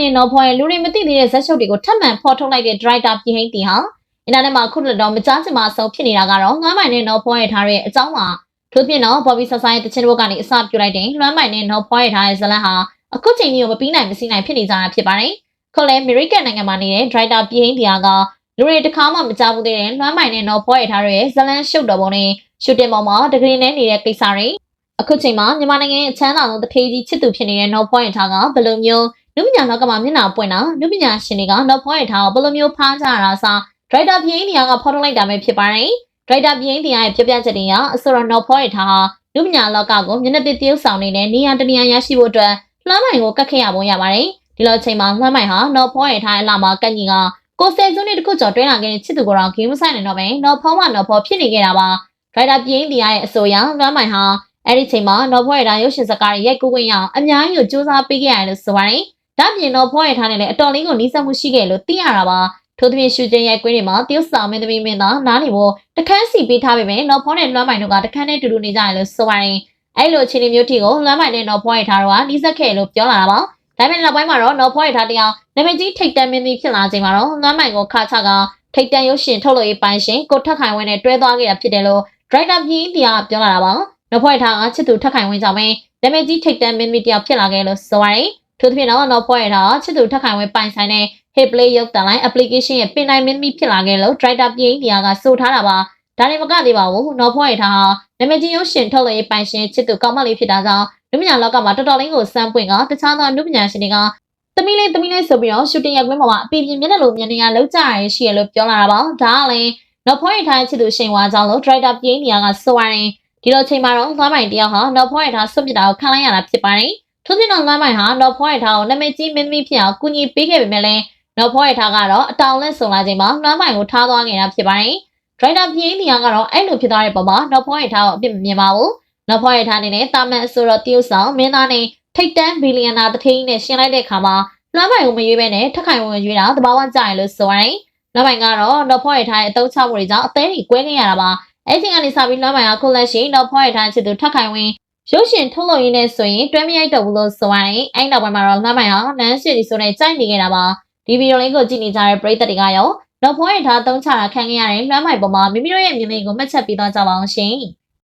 မိုင်နဲ့နော်ဖော်ရဲ့လူတွေမသိသေးတဲ့ဇက်ရှုပ်တွေကိုထပ်မံဖော်ထုတ်လိုက်တဲ့ဒရိုက်တာပြည်ဟိန်းတီဟာအင်တာနက်မှာခုလက်တော့မကြားချင်မှအဆုံးဖြစ်နေတာကတော့ငွမ်းမိုင်နဲ့နော်ဖော်ရဲ့ထားတဲ့အကြောင်းပါထို့ပြင်တော့ဘော်ဘီဆဆိုင်ရဲ့တချင်းတို့ကနေအစပြုလိုက်တဲ့လွမ်းမိုင်နဲ့နော်ဖော်ရဲ့ထားတဲ့ဇလန်ဟာအခုချိန်ကြီးကိုမပြီးနိုင်မစီနိုင်ဖြစ်နေကြတာဖြစ်ပါတယ်ခုလဲအမေရိကန်နိုင်ငံမှာနေတဲ့ဒရိုက်တာပြည်ဟိန်းတီဟာကလူတွေတစ်ခါမှမကြားဘူးသေးတဲ့လွမ်းမိုင်နဲ့နော်ဖော်ရဲ့ထားတဲ့ဇလန်ရှုပ်တော်ပုံနဲ့ရှူတင်ပေါ်မှာတကယ်နဲ့နေတဲ့ကိစ္စတွေအခုချိန်မှာမြန်မာနိုင်ငံရဲ့အချမ်းသာဆုံးတထေးကြီးချစ်သူဖြစ်နေတဲ့နော်ဖော်ရဲ့ထားကဘယ်လိုမျိုး နုပညာလောကမှာမျက်နှာပွင့်တာနုပညာရှင်တွေကတော့ဖော်ရထားဘယ်လိုမျိုးဖားကြရတာစားဒရိုက်တာပြင်းနေရကဖော်ထုတ်လိုက်တာပဲဖြစ်ပါတယ်ဒရိုက်တာပြင်းတရားရဲ့ပြပြချက်တွေကအဆိုတော့နော်ဖော်ရထားဟာနုပညာလောကကိုမျက်နှာသစ်တရုပ်ဆောင်နေတဲ့နေရာတနေရာရရှိဖို့အတွက်လှမ်းမိုင်ကိုကတ်ခဲ့ရပုံရပါတယ်ဒီလိုအချိန်မှာလှမ်းမိုင်ဟာနော်ဖော်ရထားရဲ့လာမှာကတ်ကြီးကကိုဆယ်စုနှစ်တခုကျော်တွဲလာခဲ့တဲ့ချစ်သူကိုတော့ဂိမ်းမဆိုင်နေတော့ပဲနော်ဖော်မှနော်ဖော်ဖြစ်နေခဲ့တာပါဒရိုက်တာပြင်းတရားရဲ့အဆိုအရလှမ်းမိုင်ဟာအဲ့ဒီချိန်မှာနော်ဖော်ရထားရုပ်ရှင်စကားတွေရိုက်ကူးခွင့်ရအောင်အများကြီးကိုစူးစမ်းပေးခဲ့ရတယ်လို့ဆိုပါတယ် ဒါပြင်တော့ဖောရထားနဲ့လည်းအတော်လေးကိုနီးစပ်မှုရှိခဲ့လို့သိရတာပါထို့သဖြင့်ရှူတင်ရိုက်ကွင်းတွေမှာတရုတ်ဆောင်မင်းသမီးမင်းသားနားနေဖို့တခန်းစီပေးထားပေမဲ့တော့ဖောနဲ့လွမ်းမိုင်တို့ကတခန်းနဲ့တူတူနေကြတယ်လို့ဆိုပါတယ်အဲ့လိုအခြေအနေမျိုးထိကိုလွမ်းမိုင်နဲ့တော့ဖောရထားတို့ကနီးစပ်ခဲ့လို့ပြောလာတာပါဒါပေမဲ့နောက်ပိုင်းမှာတော့တော့ဖောရထားတရားနာမည်ကြီးထိတ်တန့်မင်းသမီးဖြစ်လာချိန်မှာတော့လွမ်းမိုင်ကိုခါချကထိတ်တန့်ရုပ်ရှင်ထုတ်လို့ရေးပိုင်းရှင်ကိုထက်ခိုင်ဝင်းနဲ့တွဲသွားခဲ့တာဖြစ်တယ်လို့ဒရိုက်တာပြည်တရားပြောလာတာပါတော့ဖောရထားကချစ်သူထက်ခိုင်ဝင်းကြောင့်ပဲနာမည်ကြီးထိတ်တန့်မင်းသမီးတယောက်ဖြစ်လာခဲ့လို့ဆိုပါတယ် ထို့သဖြင့်တော့တော့ဖွဲ့ရတာချစ်သူထက်ခိုင်ဝဲပိုင်ဆိုင်တဲ့ Hey Play ရုပ်တံလိုင်း application ရဲ့ပင်တိုင်းမင်းမီဖြစ်လာခဲ့လို့ Driver ပြင်းတရားကစိုးထားတာပါဒါနဲ့မကသေးပါဘူးတော့ဖွဲ့ရတာဟာနာမည်ကြီးရုပ်ရှင်ထုတ်လို့ပိုင်ရှင်ချစ်သူကောင်းမလေးဖြစ်တာကြောင့်လူပညာလောကမှာတော်တော်လေးကိုစမ်းပွင့်ကတခြားသောလူပညာရှင်တွေကသမီးလေးသမီးလေးဆိုပြီးတော့ရှူတင်ရက်ကွင်းပေါ်မှာအပီပြင်းမျက်နှာလိုမျက်နှာလောက်ကြရရှိရလို့ပြောလာတာပါဒါကလည်းတော့ဖွဲ့ရထားချစ်သူရှင်ဝါကြောင့်လို့ Driver ပြင်းတရားကစိုးရတယ်ဒီလိုချိန်မှာတော့သွားမိုင်တယောက်ဟာတော့ဖွဲ့ရထားဆွတ်ပြတာကိုခံလိုက်ရတာဖြစ်ပါတယ် ထို့ပြင်တော့လမ်းမိုင်ဟာနော်ဖောရထားကိုနာမည်ကြီးမင်းသမီးဖြစ်အောင်ကူညီပေးခဲ့ပေမဲ့လည်းနော်ဖောရထားကတော့အတောင်လက်ဆုံလာချိန်မှာလမ်းမိုင်ကိုထားသွားနေတာဖြစ်ပါတယ်။ဒရိုက်တာပြင်းတီကတော့အဲ့လိုဖြစ်သွားတဲ့ပုံမှာနော်ဖောရထားကိုအပြစ်မမြင်ပါဘူး။နော်ဖောရထားအနေနဲ့တာမန်အဆိုတော်တရုတ်ဆောင်မင်းသားနဲ့ထိတ်တန်းဘီလီယံနာတထိန်းနဲ့ရှင်းလိုက်တဲ့အခါမှာလမ်းမိုင်ကိုမရွေးဘဲနဲ့ထက်ခိုင်ဝင်ရွေးတာသဘာဝကျရလို့ဆိုရတယ်။လမ်းမိုင်ကတော့နော်ဖောရထားရဲ့အတုံးချမှုတွေကြောင့်အသေးကြီးကွဲခဲ့ရတာပါ။အဲ့ဒီကနေစပြီးလမ်းမိုင်ကခုလက်ရှိနော်ဖောရထားချစ်သူထက်ခိုင်ဝင် ရုပ်ရှင်ထုတ်လို့ရင်းနဲ့ဆိုရင်တွဲမရိုက်တော့ဘူးလို့ဆိုရတယ်။အဲ့နောက်ပိုင်းမှာတော့လှမ်းမိုင်ဟာနန်းရှိဒီဆိုနဲ့ကြိုက်နေခဲ့တာပါ။ဒီဗီဒီယိုလေးကိုကြည့်နေကြတဲ့ပရိသတ်တွေကရောနောက်ဖွင့်ရထားသုံးချတာခံခဲ့ရတဲ့လှမ်းမိုင်ပေါ်မှာမိမိတို့ရဲ့မြင်လေးကိုမှတ်ချက်ပေးသွားကြပါအောင်ရှင်။